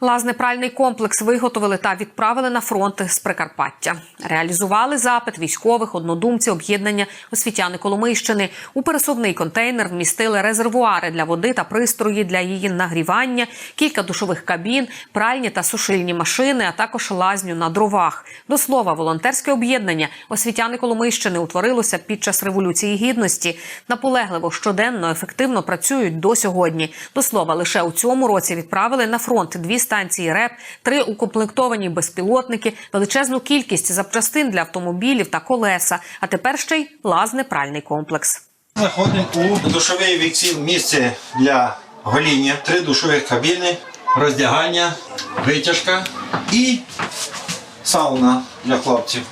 Лазнепральний комплекс виготовили та відправили на фронт з Прикарпаття. Реалізували запит військових однодумців об'єднання освітяни Коломийщини. У пересувний контейнер вмістили резервуари для води та пристрої для її нагрівання, кілька душових кабін, пральні та сушильні машини, а також лазню на дровах. До слова, волонтерське об'єднання освітяни Коломийщини утворилося під час революції гідності. Наполегливо щоденно ефективно працюють до сьогодні. До слова, лише у цьому році відправили на фронт дві станції РЕП, три укомплектовані безпілотники, величезну кількість запчастин для автомобілів та колеса. А тепер ще й лазнепральний комплекс. Заходимо у душовий віксіл місце для гоління, три душових кабіни, роздягання, витяжка і сауна для хлопців.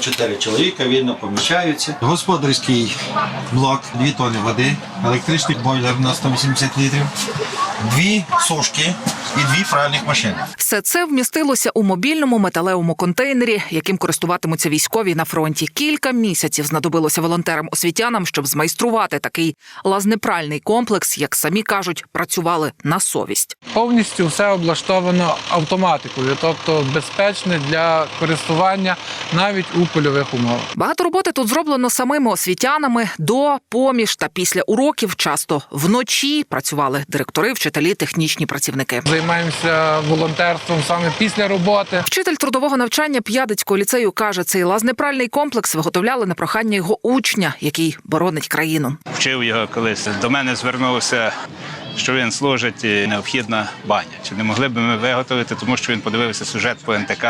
Чотири чоловіка видно поміщаються. Господарський блок, 2 тонни води, електричний бойлер на 180 літрів, дві сушки і дві пральних машини. Все це вмістилося у мобільному металевому контейнері, яким користуватимуться військові на фронті. Кілька місяців знадобилося волонтерам-освітянам, щоб змайструвати такий лазнепральний комплекс, як самі кажуть, працювали на совість. Повністю все облаштовано автоматикою, тобто безпечне для користування навіть у польових умовах. Багато роботи тут зроблено самими освітянами до, поміж та після уроків. Часто вночі працювали директори, вчителі, технічні працівники. Займаємося волонтерством саме після роботи. Вчитель трудового навчання П'ядицького ліцею каже, цей лазнепральний комплекс виготовляли на прохання його учня, який боронить країну. вчив його колись. До мене звернувся, що він служить і необхідна баня. Чи не могли б ми виготовити, тому що він подивився сюжет по НТК,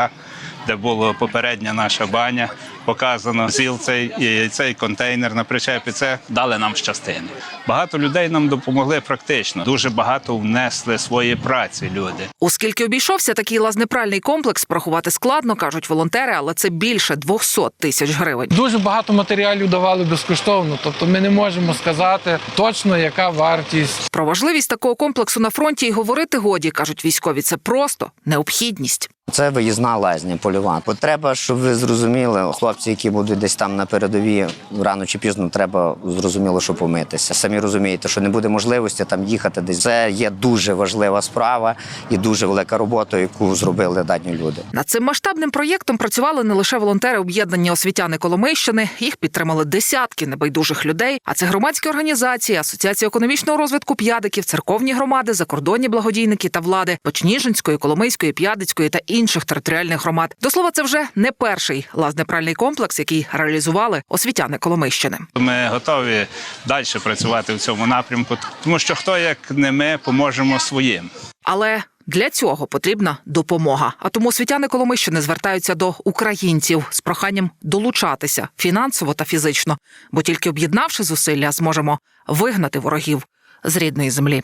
де була попередня наша баня, показано зіл цей і цей контейнер на причепі. Це дали нам з частини. Багато людей нам допомогли практично. Дуже багато внесли свої праці люди. Оскільки обійшовся такий лазнепральний комплекс, порахувати складно, кажуть волонтери, але це більше 200 тисяч гривень. Дуже багато матеріалів давали безкоштовно, тобто ми не можемо сказати точно, яка вартість. Про важливість такого комплексу на фронті й говорити годі, кажуть військові. Це просто необхідність. Це виїзна лазня польова. От треба, щоб ви зрозуміли, хлопці, які будуть десь там на передовій, рано чи пізно треба зрозуміло, що помитися. Самі розумієте, що не буде можливості там їхати десь. Це є дуже важлива справа і дуже велика робота, яку зробили дані люди. Над цим масштабним проєктом працювали не лише волонтери об'єднання освітяни Коломийщини. Їх підтримали десятки небайдужих людей. А це громадські організації, асоціація економічного розвитку п'ядиків, церковні громади, закордонні благодійники та влади Почніжинської, Коломийської, П'ядицької та інших територіальних громад. До слова, це вже не перший лазнепральний комплекс, який реалізували освітяни Коломийщини. Ми готові далі працювати в цьому напрямку, тому що хто як не ми поможемо своїм. Але для цього потрібна допомога. А тому освітяни Коломийщини звертаються до українців з проханням долучатися фінансово та фізично, бо тільки об'єднавши зусилля, зможемо вигнати ворогів з рідної землі.